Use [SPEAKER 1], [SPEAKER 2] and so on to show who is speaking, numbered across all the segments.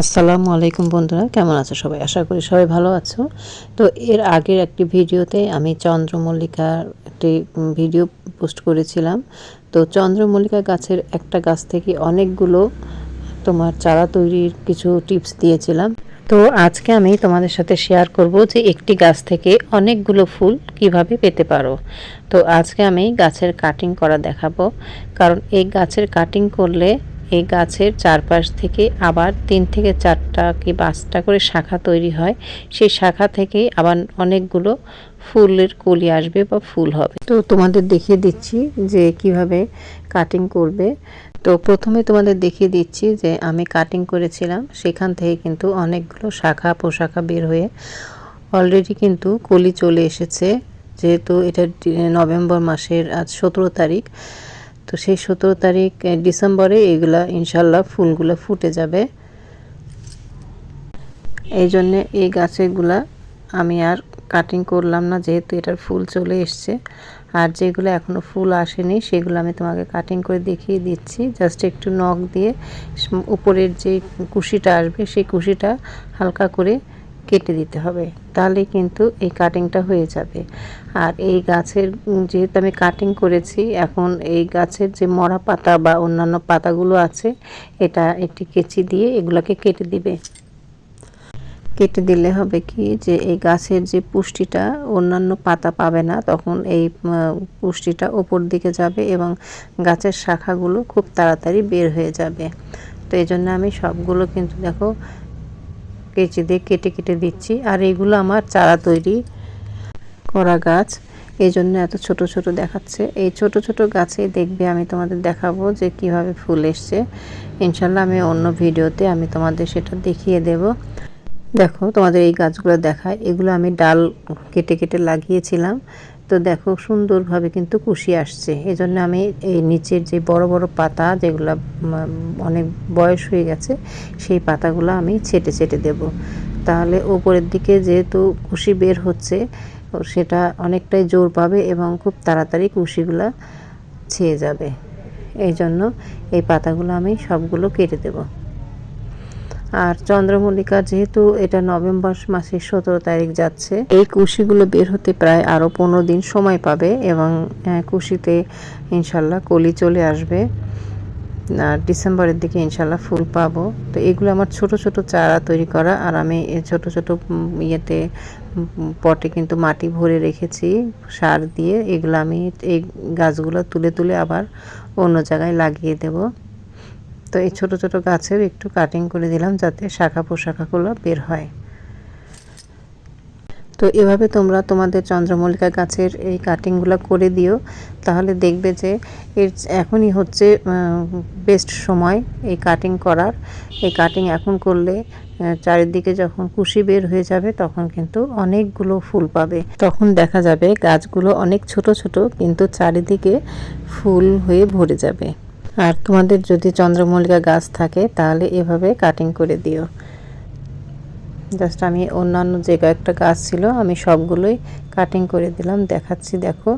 [SPEAKER 1] আসসালামু আলাইকুম বন্ধুরা, কেমন আছো সবাই? আশা করি সবাই ভালো আছো। তো এর আগের একটি ভিডিওতে আমি চন্দ্রমল্লিকার একটি ভিডিও পোস্ট করেছিলাম। তো চন্দ্রমল্লিকা গাছের একটা গাছ থেকে অনেকগুলো তোমার চারা তৈরির কিছু টিপস দিয়েছিলাম। তো আজকে আমি তোমাদের সাথে শেয়ার করব যে একটি গাছ থেকে অনেকগুলো ফুল কীভাবে পেতে পারো। তো আজকে আমি গাছের কাটিং করা দেখাবো। কারণ এই গাছের কাটিং করলে এই গাছের চারপাশ থেকে আবার তিন থেকে চারটা কি পাঁচটা করে শাখা তৈরি হয়। সেই শাখা থেকেই আবার অনেকগুলো ফুলের কলি আসবে বা ফুল হবে। তো তোমাদের দেখিয়ে দিচ্ছি যে কীভাবে কাটিং করবে। তো প্রথমে তোমাদের দেখিয়ে দিচ্ছি যে আমি কাটিং করেছিলাম। সেখান থেকে কিন্তু অনেকগুলো শাখা, পোশাখা বের হয়ে অলরেডি কিন্তু কলি চলে এসেছে। যেহেতু এটা নভেম্বর মাসের আজ সতেরো তারিখ। তো সেই সতেরো তারিখ ডিসেম্বরে এগুলা ইনশাল্লাহ ফুলগুলো ফুটে যাবে। এই জন্যে এই গাছেগুলা আমি আর কাটিং করলাম না, যেহেতু এটার ফুল চলে এসছে। আর যেগুলো এখনও ফুল আসেনি, সেগুলো আমি তোমাকে কাটিং করে দেখিয়ে দিচ্ছি। জাস্ট একটু নখ দিয়ে উপরের যে কুশিটা আসবে, সেই কুশিটা হালকা করে কেটে দিতে হবে, তাহলে কিন্তু এই কাটিংটা হয়ে যাবে। আর এই গাছের যেহেতু আমি কাটিং করেছি, এখন এই গাছের যে মরা পাতা বা অন্যান্য পাতাগুলো আছে, এটা একটি কেচি দিয়ে এগুলোকে কেটে দিবে। কেটে দিলে হবে কি যে, এই গাছের যে পুষ্টিটা অন্যান্য পাতা পাবে না, তখন এই পুষ্টিটা ওপর দিকে যাবে এবং গাছের শাখাগুলো খুব তাড়াতাড়ি বের হয়ে যাবে। তো এই জন্য আমি সবগুলো কিন্তু দেখো কেচি দিয়ে কেটে কেটে দিচ্ছি। আর এগুলো আমার চারা তৈরি করা গাছ। এই জন্য এত ছোট ছোট দেখাচ্ছে। এই ছোট ছোট গাছে দেখবে আমি তোমাদের দেখাবো যে কীভাবে ফুল এসছে। ইনশাল্লাহ আমি অন্য ভিডিওতে আমি তোমাদের সেটা দেখিয়ে দেব। দেখো তোমাদের এই গাছগুলো দেখায়। এগুলো আমি ডাল কেটে কেটে লাগিয়েছিলাম। তো দেখো সুন্দরভাবে কিন্তু কুশি আসছে। এই জন্য আমি এই নিচের যে বড় বড় পাতা যেগুলো অনেক বয়স হয়ে গেছে, সেই পাতাগুলো আমি ছেটে ছেটে দেব। তাহলে ওপরের দিকে যেহেতু কুশি বের হচ্ছে সেটা অনেকটাই জোর পাবে এবং খুব তাড়াতাড়ি কুশিগুলো ছেয়ে যাবে। এই জন্য এই পাতাগুলো আমি সবগুলো কেটে দেবো। আর চন্দ্রমল্লিকা যেহেতু এটা নভেম্বর মাসের সতেরো তারিখ যাচ্ছে, এই কুশিগুলো বের হতে প্রায় আরও পনেরো দিন সময় পাবে এবং কুশিতে ইনশাল্লাহ কলি চলে আসবে। আর ডিসেম্বরের দিকে ইনশাল্লাহ ফুল পাবো। তো এগুলো আমার ছোট ছোট চারা তৈরি করা আর আমি ছোট ছোট ইয়েতে পটে কিন্তু মাটি ভরে রেখেছি, সার দিয়ে। এগুলো আমি এই গাছগুলো তুলে তুলে আবার অন্য জায়গায় লাগিয়ে দেবো। তো এই ছোট ছোট গাছেও একটু কাটিং করে দিলাম যাতে শাখা পোশাখাগুলো বের হয়। তো এভাবে তোমরা তোমাদের চন্দ্রমল্লিকা গাছের এই কাটিংগুলো করে দিও, তাহলে দেখবে যে এর এখনই হচ্ছে বেস্ট সময় এই কাটিং করার। এই কাটিং এখন করলে চারিদিকে যখন কুশি বের হয়ে যাবে তখন কিন্তু অনেকগুলো ফুল পাবে। তখন দেখা যাবে গাছগুলো অনেক ছোট ছোট, কিন্তু চারিদিকে ফুল হয়ে ভরে যাবে। আর তোমাদের যদি চন্দ্রমল্লিকা গাছ থাকে, তাহলে এভাবে কাটিং করে দিও। জাস্ট আমি অন্যান্য যে কয়েকটা গাছ ছিল, আমি সবগুলোই কাটিং করে দিলাম, দেখাচ্ছি, দেখো।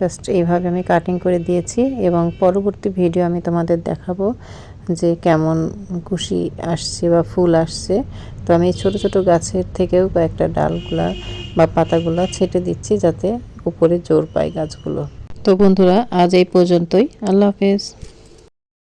[SPEAKER 1] জাস্ট এইভাবে আমি কাটিং করে দিয়েছি এবং পরবর্তী ভিডিও আমি তোমাদের দেখাবো যে কেমন কুশি আসছে বা ফুল আসছে। তো আমি ছোট ছোট গাছের থেকেও কয়েকটা ডালগুলা বা পাতাগুলা ছেটে দিচ্ছি যাতে উপরে জোর পায় গাছগুলো। তো বন্ধুরা, আজ এই পর্যন্তই। আল্লাহ হাফেজ।